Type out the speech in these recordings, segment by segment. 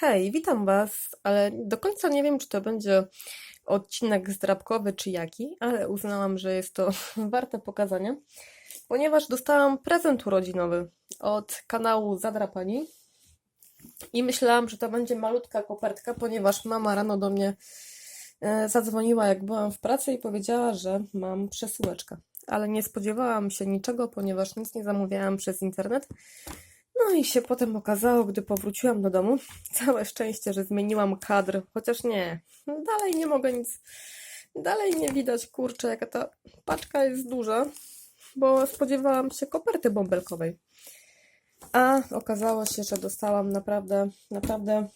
Hej, witam Was, ale do końca nie wiem, czy to będzie odcinek zdrabkowy, czy jaki, ale uznałam, że jest to warte pokazania, ponieważ dostałam prezent urodzinowy od kanału Zadrapani i myślałam, że to będzie malutka kopertka, ponieważ mama rano do mnie e, zadzwoniła, jak byłam w pracy i powiedziała, że mam przesyłeczkę. Ale nie spodziewałam się niczego, ponieważ nic nie zamawiałam przez internet. No i się potem okazało, gdy powróciłam do domu, całe szczęście, że zmieniłam kadr, chociaż nie, dalej nie mogę nic, dalej nie widać, kurczę, jaka ta paczka jest duża, bo spodziewałam się koperty bąbelkowej. A okazało się, że dostałam naprawdę, naprawdę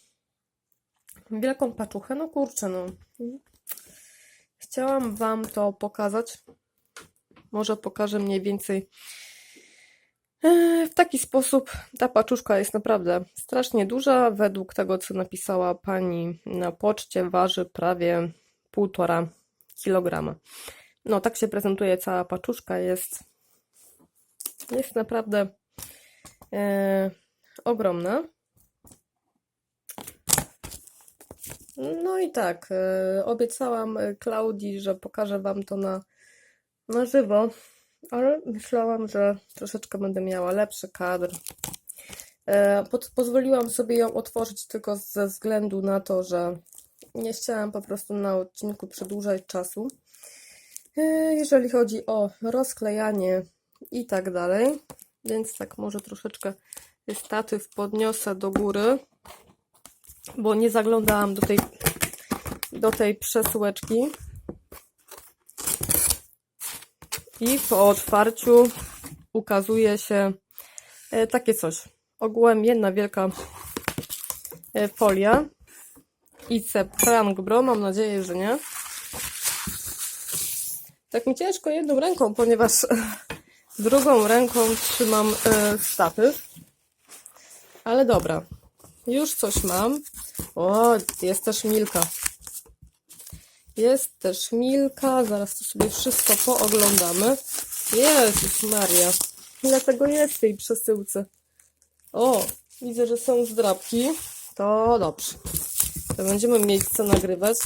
wielką paczuchę. No kurczę, no. Chciałam Wam to pokazać. Może pokażę mniej więcej W taki sposób ta paczuszka jest naprawdę strasznie duża. Według tego, co napisała pani na poczcie, waży prawie półtora kilograma. No, tak się prezentuje cała paczuszka. Jest, jest naprawdę e, ogromna. No i tak, e, obiecałam Klaudii, że pokażę Wam to na, na żywo. Ale myślałam, że troszeczkę będę miała lepszy kadr. E, pod, pozwoliłam sobie ją otworzyć tylko ze względu na to, że nie chciałam po prostu na odcinku przedłużać czasu. E, jeżeli chodzi o rozklejanie i tak dalej. Więc tak może troszeczkę statyw podniosę do góry, bo nie zaglądałam do tej, do tej przesyłeczki. I po otwarciu ukazuje się e, takie coś. Ogółem jedna wielka e, folia. Ice Prank Bro, mam nadzieję, że nie. Tak mi ciężko jedną ręką, ponieważ drugą ręką trzymam e, statyw. Ale dobra. Już coś mam. O, jest też Milka. Jest też Milka, zaraz to sobie wszystko pooglądamy. Jezus Maria, ile tego jest w tej przesyłce. O, widzę, że są zdrabki. To dobrze. To będziemy mieć co nagrywać.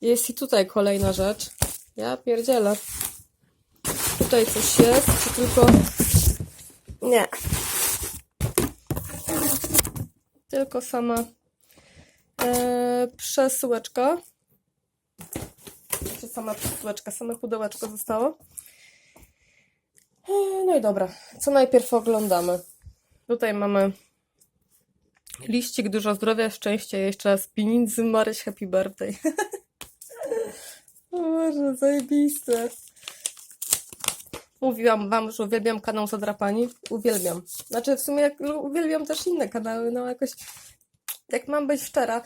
Jest i tutaj kolejna rzecz. Ja pierdzielę. Tutaj coś jest, czy tylko... Nie. Tylko sama e, przesyłeczka sama pudełeczka, same pudełeczko zostało. No i dobra, co najpierw oglądamy. Tutaj mamy liścik, dużo zdrowia, szczęścia, jeszcze raz pieniędzy, Maryś, happy birthday. o Boże, zajebiste. Mówiłam wam, że uwielbiam kanał Zadrapani. Uwielbiam. Znaczy w sumie jak, uwielbiam też inne kanały, no jakoś jak mam być szczera,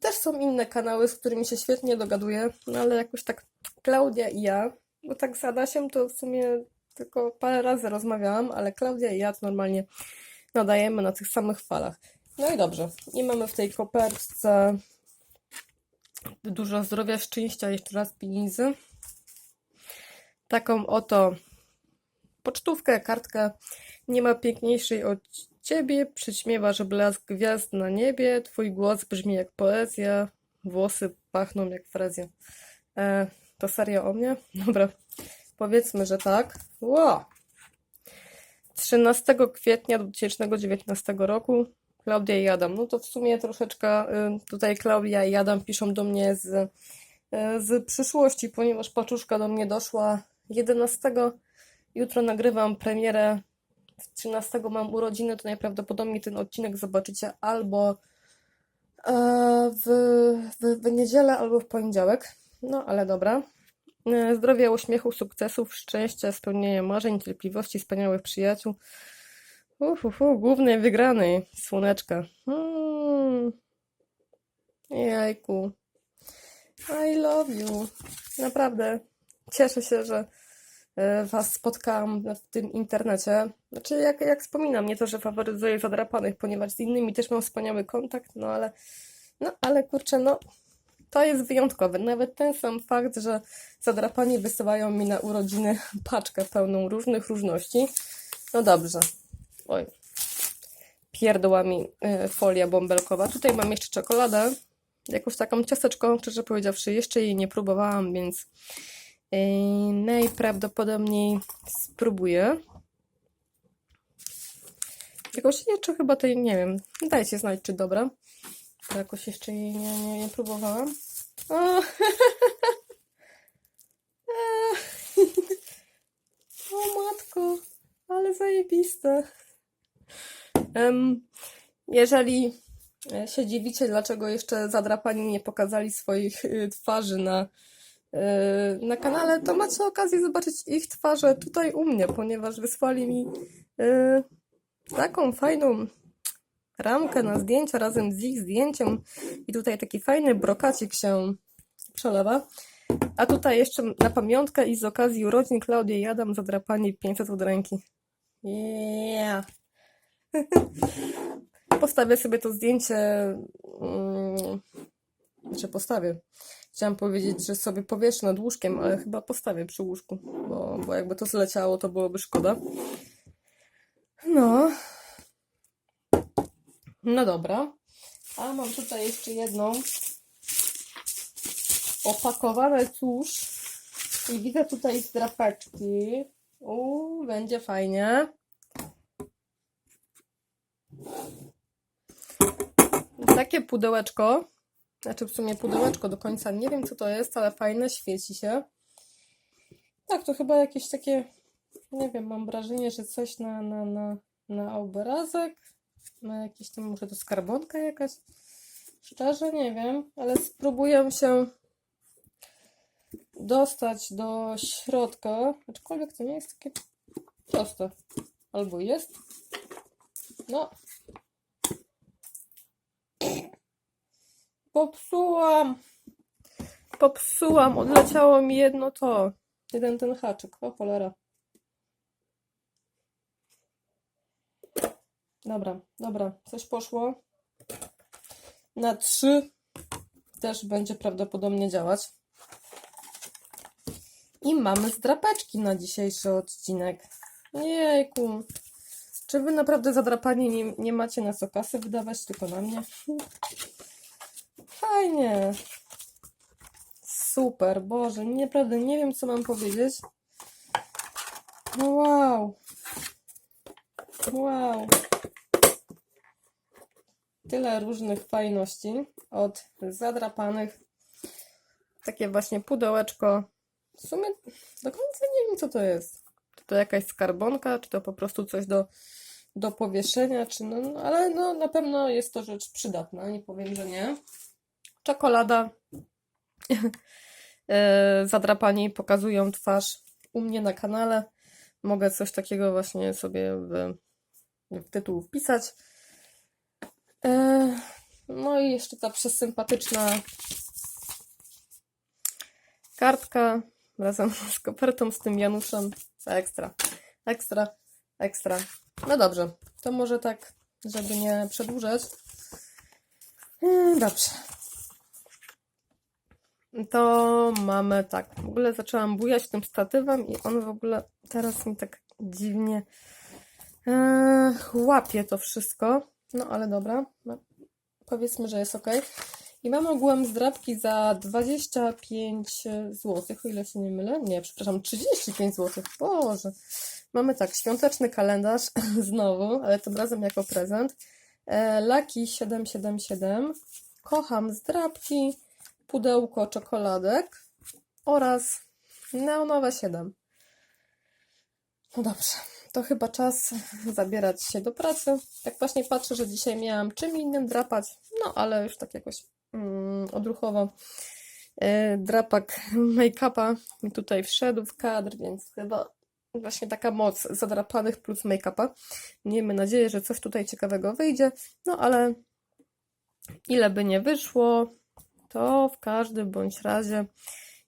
też są inne kanały, z którymi się świetnie dogaduję, no ale jakoś tak Klaudia i ja, bo tak z Adasiem to w sumie tylko parę razy rozmawiałam, ale Klaudia i ja to normalnie nadajemy na tych samych falach. No i dobrze, i mamy w tej kopertce dużo zdrowia, szczęścia, jeszcze raz pieniędzy. Taką oto pocztówkę, kartkę. Nie ma piękniejszej od ciebie, przyćmiewasz blask gwiazd na niebie, twój głos brzmi jak poezja, włosy pachną jak frezja. E, to serio o mnie? Dobra, powiedzmy, że tak. Wow. 13 kwietnia 2019 roku Klaudia i Adam. No to w sumie troszeczkę y, tutaj Klaudia i Adam piszą do mnie z, y, z przyszłości, ponieważ paczuszka do mnie doszła 11. Jutro nagrywam premierę 13 mam urodziny, to najprawdopodobniej ten odcinek zobaczycie albo e, w, w, w niedzielę, albo w poniedziałek. No, ale dobra. E, zdrowia, uśmiechu, sukcesów, szczęścia, spełnienia marzeń, cierpliwości, wspaniałych przyjaciół. Uhuhu, głównej wygranej, słoneczka. Hmm. Jajku. I love you. Naprawdę. Cieszę się, że Was spotkałam w tym internecie. Znaczy, jak, jak wspominam, nie to, że faworyzuję zadrapanych, ponieważ z innymi też mam wspaniały kontakt, no ale, no ale kurczę, no to jest wyjątkowe. Nawet ten sam fakt, że zadrapani wysyłają mi na urodziny paczkę pełną różnych różności. No dobrze. Oj. pierdołami e, folia bąbelkowa. Tutaj mam jeszcze czekoladę, jakąś taką ciasteczką, szczerze powiedziawszy, jeszcze jej nie próbowałam, więc e, najprawdopodobniej spróbuję. Jakoś jeszcze chyba tej, nie wiem, dajcie znać, czy dobra. Bo jakoś jeszcze jej nie, nie, nie próbowałam. O, o matko, ale zajebiste. Em, jeżeli e, się dziwicie, dlaczego jeszcze zadrapani nie pokazali swoich y, twarzy na, y, na kanale, to macie okazję zobaczyć ich twarze tutaj u mnie, ponieważ wysłali mi y, taką fajną ramkę na zdjęcia razem z ich zdjęciem i tutaj taki fajny brokacik się przelewa. A tutaj jeszcze na pamiątkę i z okazji urodzin Klaudii i Adam zadrapani 500 od ręki. Yeah. Postawię sobie to zdjęcie. mm, Znaczy postawię. Chciałam powiedzieć, że sobie powieszę nad łóżkiem, ale chyba postawię przy łóżku, bo, bo jakby to zleciało, to byłoby szkoda. No. No dobra. A mam tutaj jeszcze jedną opakowane cóż. I widzę tutaj drapeczki. Uuu, będzie fajnie. Takie pudełeczko. Znaczy w sumie pudełeczko do końca nie wiem co to jest, ale fajne, świeci się. Tak, to chyba jakieś takie, nie wiem, mam wrażenie, że coś na, na, na, na obrazek, na jakieś tam, może to skarbonka jakaś. Szczerze nie wiem, ale spróbuję się dostać do środka, aczkolwiek to nie jest takie proste. Albo jest. No. Popsułam. Popsułam. Odleciało mi jedno to. Jeden ten haczyk. O cholera. Dobra, dobra. Coś poszło. Na trzy też będzie prawdopodobnie działać. I mamy zdrapeczki na dzisiejszy odcinek. Jejku. Czy wy naprawdę zadrapani nie, nie macie na co kasy wydawać, tylko na mnie? Fajnie. Super, Boże, naprawdę nie wiem, co mam powiedzieć. No wow. Wow. Tyle różnych fajności od zadrapanych. Takie właśnie pudełeczko. W sumie do końca nie wiem, co to jest. Czy to jakaś skarbonka, czy to po prostu coś do, do powieszenia, czy no, no, ale no, na pewno jest to rzecz przydatna, nie powiem, że nie. Czekolada. E, Zadrapani pokazują twarz u mnie na kanale. Mogę coś takiego właśnie sobie w, w tytuł wpisać. E, No i jeszcze ta przesympatyczna kartka razem z kopertą z tym Januszem. Ekstra, ekstra, ekstra. No dobrze, to może tak, żeby nie przedłużać. Yy, Dobrze. To mamy tak. W ogóle zaczęłam bujać tym statywem i on w ogóle teraz mi tak dziwnie e, łapie to wszystko. No ale dobra. No, powiedzmy, że jest ok. I mam ogółem zdrabki za 25 zł, o ile się nie mylę. Nie, przepraszam, 35 zł. Boże. Mamy tak, świąteczny kalendarz znowu, ale tym razem jako prezent. E, Laki 777. Kocham zdrabki, pudełko czekoladek oraz neonowe 7. No dobrze, to chyba czas zabierać się do pracy. Tak właśnie patrzę, że dzisiaj miałam czym innym drapać, no ale już tak jakoś mm, odruchowo. E, drapak make-upa mi tutaj wszedł w kadr, więc chyba właśnie taka moc zadrapanych plus make-upa. Miejmy nadzieję, że coś tutaj ciekawego wyjdzie, no ale ile by nie wyszło, to w każdym bądź razie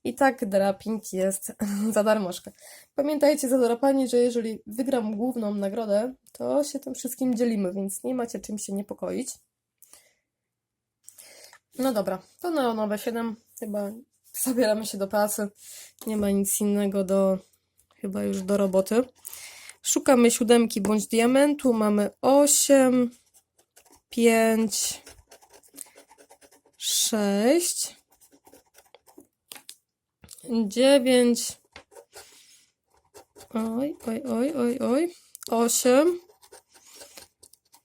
i tak draping jest za darmożkę. Pamiętajcie zadrapani, że jeżeli wygram główną nagrodę, to się tym wszystkim dzielimy, więc nie macie czym się niepokoić. No dobra, to neonowe 7. Chyba zabieramy się do pracy. Nie ma nic innego do chyba już do roboty. Szukamy siódemki bądź diamentu. Mamy 8. pięć, sześć, dziewięć, oj, oj, oj, oj, oj, osiem,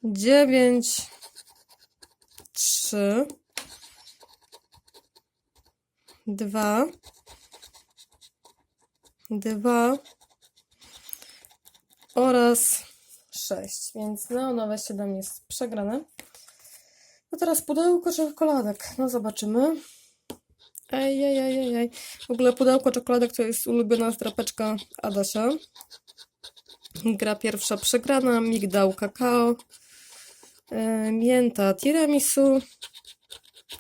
dziewięć, trzy, dwa, dwa oraz sześć, więc neonowe 7 jest przegrane. No teraz pudełko czekoladek. No zobaczymy. Ej, ej, ej, ej. W ogóle pudełko czekoladek to jest ulubiona zdrapeczka Adasia. Gra pierwsza przegrana, migdał kakao, e, mięta tiramisu,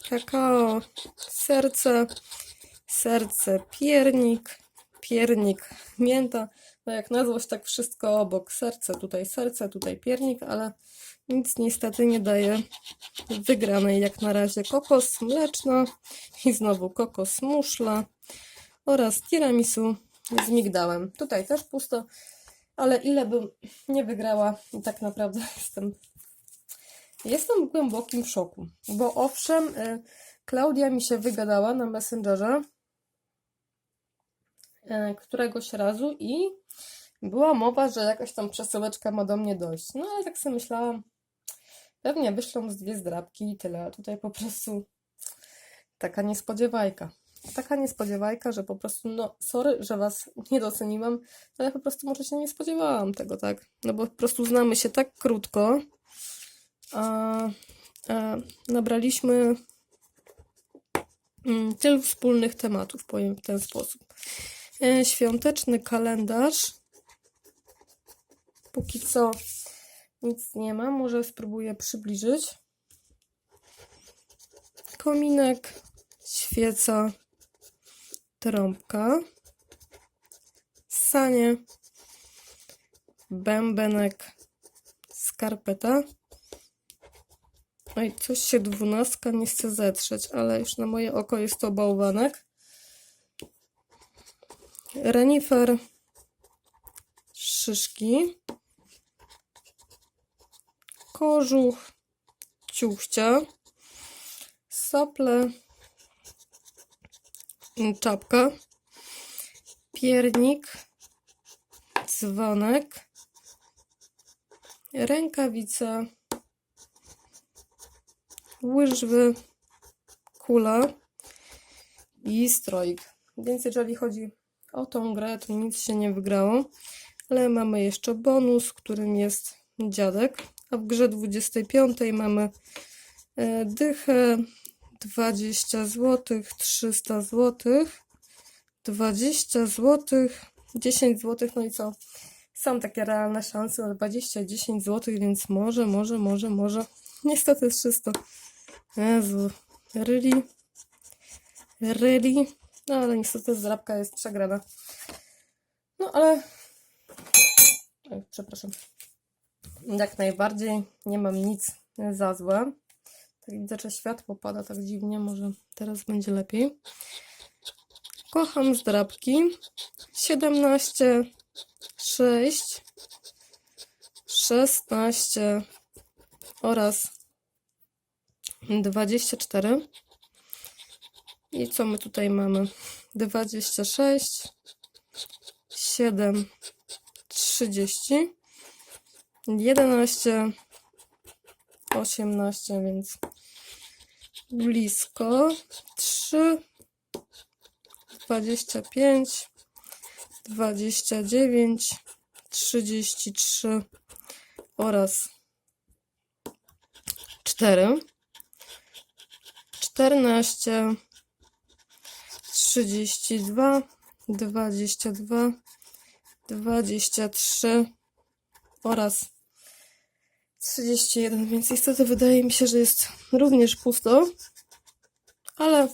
kakao, serce, serce piernik, piernik mięta. No jak na złość tak wszystko obok. Serce, tutaj serce, tutaj piernik, ale nic niestety nie daje wygranej jak na razie kokos mleczna i znowu kokos muszla oraz tiramisu z migdałem. Tutaj też pusto, ale ile bym nie wygrała, tak naprawdę jestem jestem w głębokim szoku, bo owszem, y, Klaudia mi się wygadała na Messengerze y, któregoś razu i była mowa, że jakaś tam przesyłeczka ma do mnie dojść. No ale tak sobie myślałam, pewnie wyślą z dwie zdrabki i tyle, a tutaj po prostu taka niespodziewajka. Taka niespodziewajka, że po prostu, no sorry, że was nie doceniłam, ale po prostu może się nie spodziewałam tego, tak? No bo po prostu znamy się tak krótko, a, a nabraliśmy mm, tylu wspólnych tematów, powiem w ten sposób. E, Świąteczny kalendarz. Póki co nic nie ma, może spróbuję przybliżyć. Kominek, świeca, trąbka, sanie, bębenek, skarpeta. Oj, coś się dwunastka nie chce zetrzeć, ale już na moje oko jest to bałwanek. Renifer, szyszki, kożuch, ciuchcia, sople, czapka, piernik, dzwonek, rękawica, łyżwy, kula i stroik. Więc jeżeli chodzi o tą grę, to nic się nie wygrało, ale mamy jeszcze bonus, którym jest dziadek, a w grze 25 mamy e, dychę 20 zł, 300 zł, 20 zł, 10 zł, no i co? Są takie realne szanse na 20, 10 zł, więc może, może, może, może. Niestety jest 300. Jezu, really? Really? No ale niestety zdrabka jest przegrana. No ale... Przepraszam. Jak najbardziej nie mam nic za złe. Tak widzę, że światło pada tak dziwnie, może teraz będzie lepiej. Kocham zdrabki. 17, 6, 16 oraz 24. I co my tutaj mamy? 26, 7, 30, 11, 18, więc blisko. 3, 25, 29, 33 oraz 4, 14, 32, 22, 23 oraz 31, więc niestety wydaje mi się, że jest również pusto, ale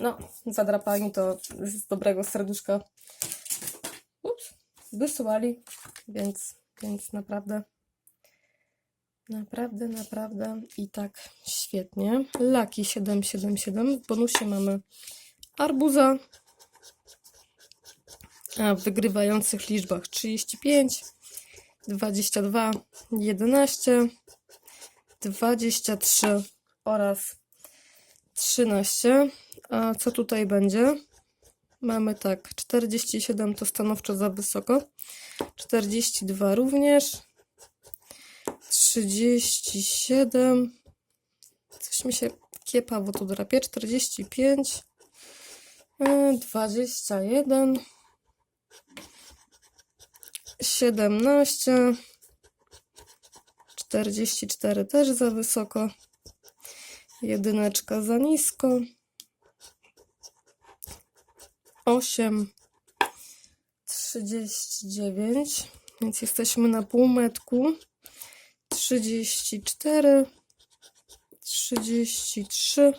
no, zadrapani to z dobrego serduszka. Ups, wysłali, więc, więc naprawdę naprawdę, naprawdę i tak świetnie. Laki 777, w bonusie mamy arbuza, a w wygrywających liczbach 35, 22, 11, 23 oraz 13. A co tutaj będzie? Mamy tak, 47 to stanowczo za wysoko, 42 również, 37, coś mi się kiepawo tu drapie, 45, y, 21, 17, 44 też za wysoko, jedyneczka za nisko, 8, 39, więc jesteśmy na półmetku, 34, 33,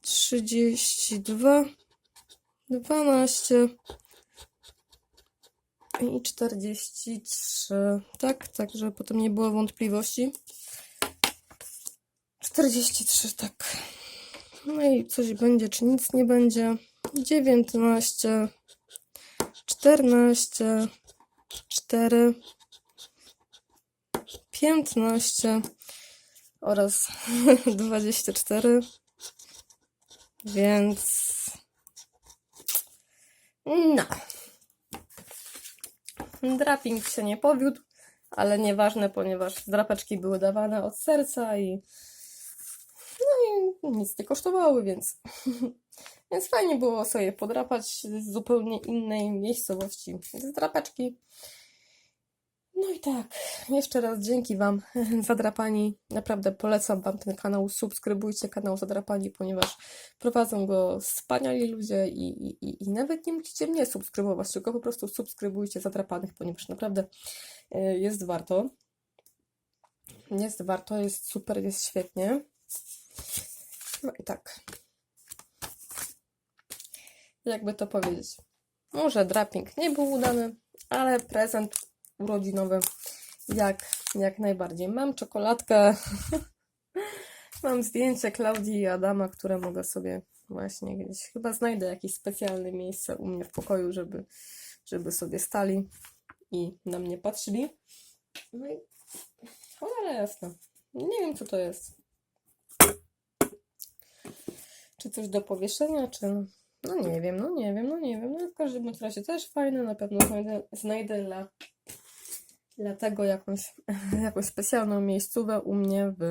32, 12 i 43. Tak, tak, żeby potem nie było wątpliwości. 43, tak. No i coś będzie, czy nic nie będzie. 19, 14, 4, 15 oraz 24. Więc no. Draping się nie powiódł, ale nieważne, ponieważ drapeczki były dawane od serca i no i nic nie kosztowały, więc więc fajnie było sobie podrapać z zupełnie innej miejscowości z drapeczki. No i tak, jeszcze raz dzięki Wam Zadrapani. Naprawdę polecam Wam ten kanał. Subskrybujcie kanał Zadrapani, ponieważ prowadzą go wspaniali ludzie i, i, i- nawet nie musicie mnie subskrybować, tylko po prostu subskrybujcie Zadrapanych, ponieważ naprawdę y, jest warto. Jest warto, jest super, jest świetnie. No i tak. Jakby to powiedzieć. Może draping nie był udany, ale prezent urodzinowy jak, jak najbardziej. Mam czekoladkę, mam zdjęcie Klaudii i Adama, które mogę sobie właśnie gdzieś, chyba znajdę jakieś specjalne miejsce u mnie w pokoju, żeby, żeby sobie stali i na mnie patrzyli. No i cholera jasna. Nie wiem, co to jest. Czy coś do powieszenia, czy... No nie wiem, no nie wiem, no nie wiem. No w każdym razie też fajne. Na pewno znajdę, znajdę dla, dla tego jakąś, jakąś specjalną miejscówę u mnie w,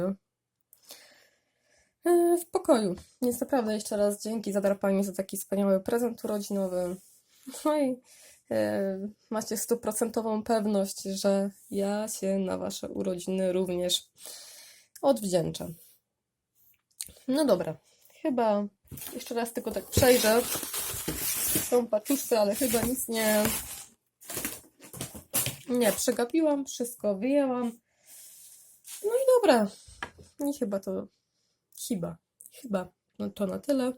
e, w pokoju. Więc naprawdę jeszcze raz dzięki Zadrapani za taki wspaniały prezent urodzinowy. No i e, macie stuprocentową pewność, że ja się na Wasze urodziny również odwdzięczę. No dobra, chyba jeszcze raz tylko tak przejrzę. Są paczuszce, ale chyba nic nie. Nie, przegapiłam, wszystko wyjęłam. No i dobra. I chyba to. Chyba. Chyba. No to na tyle.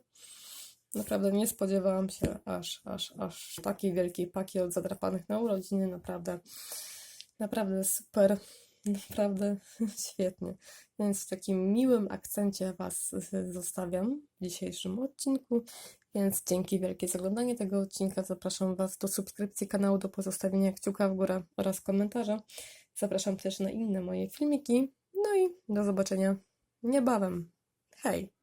Naprawdę nie spodziewałam się aż, aż, aż takiej wielkiej paki od zadrapanych na urodziny. Naprawdę. Naprawdę super. Naprawdę świetnie. Więc w takim miłym akcencie Was zostawiam w dzisiejszym odcinku. Więc dzięki wielkie za oglądanie tego odcinka. Zapraszam Was do subskrypcji kanału, do pozostawienia kciuka w górę oraz komentarza. Zapraszam też na inne moje filmiki. No i do zobaczenia niebawem. Hej!